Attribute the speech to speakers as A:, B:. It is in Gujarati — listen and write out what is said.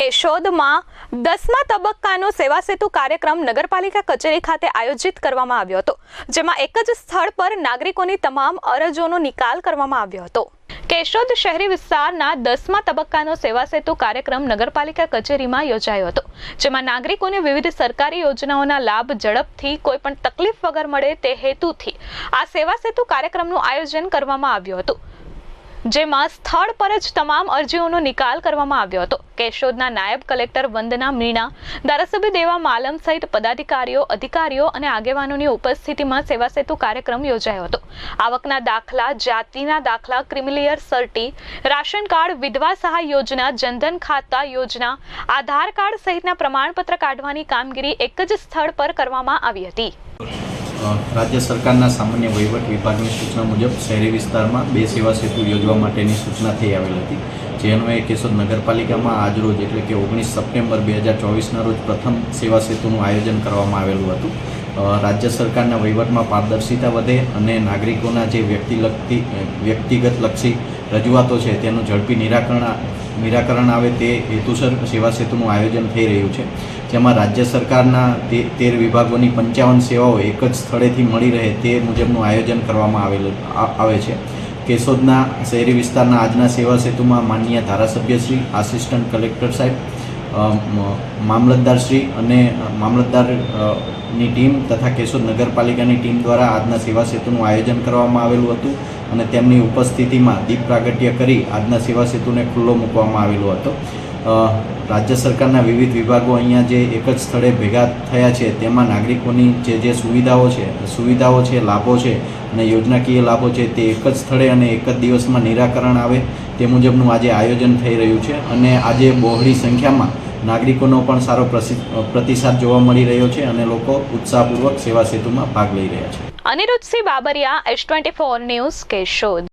A: કેશોદમાં દસમા તબક્કાનો સેવા સેતુ કાર્યક્રમ નગરપાલિકા કચેરી ખાતે આયોજિત કરવામાં આવ્યો હતો, જેમાં એક જ સ્થળ પર નાગરિકોની તમામ અરજોનો નિકાલ કરવામાં આવ્યો હતો. કેશોદ શહેરી વિસ્તારના દસમા તબક્કાનો સેવા સેતુ કાર્યક્રમ નગરપાલિકા કચેરીમાં યોજાયો હતો, જેમાં નાગરિકોને વિવિધ સરકારી યોજનાઓના લાભ ઝડપથી કોઈ પણ તકલીફ વગર મળે તે હેતુથી આ સેવા સેતુ કાર્યક્રમનું આયોજન કરવામાં આવ્યું હતું. જેમાં સ્થળ પર જ તમામ અરજીઓનો નિકાલ કરવામાં આવ્યો હતો. કેશોદના નાયબ કલેક્ટર વંદના મીણા, ધારાસભ્ય દેવા માલમ સહિત પદાધિકારીઓ, અધિકારીઓ અને આગેવાનોની ઉપસ્થિતિમાં સેવા સેતુ કાર્યક્રમ યોજાયો હતો. આવકના દાખલા, જાતિના દાખલા ક્રિમિલિયર સર્ટી, રાશન કાર્ડ, વિધવા સહાય યોજના, જનધન ખાતા યોજના, આધાર કાર્ડ સહિતના પ્રમાણપત્ર કાઢવાની કામગીરી એક જ સ્થળ પર કરવામાં આવી હતી.
B: રાજ્ય સરકારના સામાન્ય વહીવટ વિભાગની સૂચના મુજબ શહેરી વિસ્તારમાં બે સેવા સેતુ યોજવા માટેની સૂચના થઈ આવેલ હતી. જે અન્વયે કેશોદ નગરપાલિકામાં આજરોજ એટલે કે ઓગણીસ સપ્ટેમ્બર બે હજાર ચોવીસના રોજ પ્રથમ સેવા સેતુનું આયોજન કરવામાં આવેલું હતું. રાજ્ય સરકારના વહીવટમાં પારદર્શિતા વધે અને નાગરિકોના જે વ્યક્તિલક્ષી વ્યક્તિગત લક્ષી રજૂઆતો છે તેનું ઝડપી નિરાકરણ નિરાકરણ આવે તે હેતુસર સેવા સેતુનું આયોજન થઈ રહ્યું છે. જેમાં રાજ્ય સરકારના તેર વિભાગોની પંચાવન સેવાઓ એક જ સ્થળેથી મળી રહે તે મુજબનું આયોજન કરવામાં આવેલું આવે છે. કેશોદના શહેરી વિસ્તારના આજના સેવા સેતુમાં માનનીય ધારાસભ્યશ્રી આસિસ્ટન્ટ કલેક્ટર સાહેબ મામલતદારશ્રી અને મામલતદારની ટીમ તથા કેશોદ નગરપાલિકાની ટીમ દ્વારા આજના સેવા સેતુનું આયોજન કરવામાં આવેલું હતું અને તેમની ઉપસ્થિતિમાં દીપ પ્રાગટ્ય કરી આજના સેવા સેતુને ખુલ્લો મૂકવામાં આવેલો હતો. રાજ્ય સરકારના વિવિધ વિભાગો અહીંયા જે એક જ સ્થળે ભેગા થયા છે, તેમાં નાગરિકોની જે જે સુવિધાઓ છે સુવિધાઓ છે, લાભો છે અને યોજનાકીય લાભો છે, તે એક જ સ્થળે અને એક જ દિવસમાં નિરાકરણ આવે તે મુજબનું આજે આયોજન થઈ રહ્યું છે અને આજે બહોળી સંખ્યામાં નાગરિકોનો પણ સારો પ્રતિસાદ જોવા મળી રહ્યો છે અને લોકો ઉત્સાહપૂર્વક સેવા સેતુમાં ભાગ લઈ રહ્યા છે.
A: Aniruddhsinh Babariya S twenty four news Keshod.